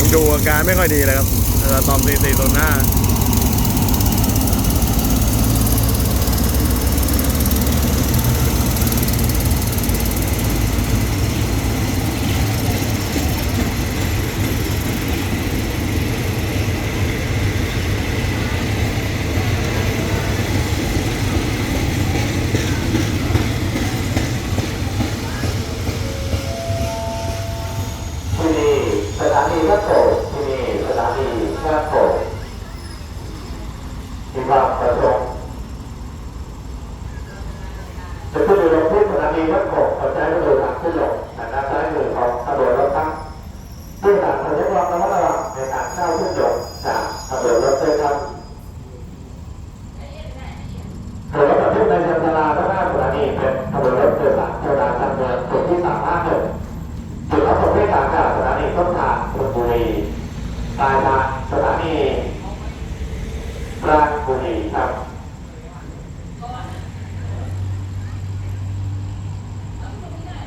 ยังดูอาการไม่ค่อยดีเลยครับตอมซีซีโซน่าานีวัดโกที่นี่สถานีวัดโกมีความประสงค์จะขึ้นอยู่ลงที่สถานีวัดโป่งขอใช้ประตูทางขึ้นลงทางด้านซ้ายมือของตำรวจรถทั้งผู้ต่างคนยกระมัดระวังในทางเข้าขึ้นลงจากตำรวจรถด้วยครับถนนประทุมในจันทราและหน้าสถานีเป็นถนนรถโดยสารโซดาทางเมืองจุดที่สามห้าหนึ่ง จุดรับส่งผู้โดยสารจากสถานีต้นทางชลบุรีปลาสถานีปราชบุรีครับ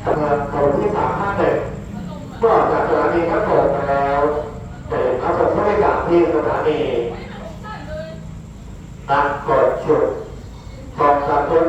จำนวนคนที่สามห้าเด็กเมื่อจากสถานีก็ส่งไปแล้วจะเห็นรับส่งผู้โดยสารที่สถานีนักกดชุดกองสามชุด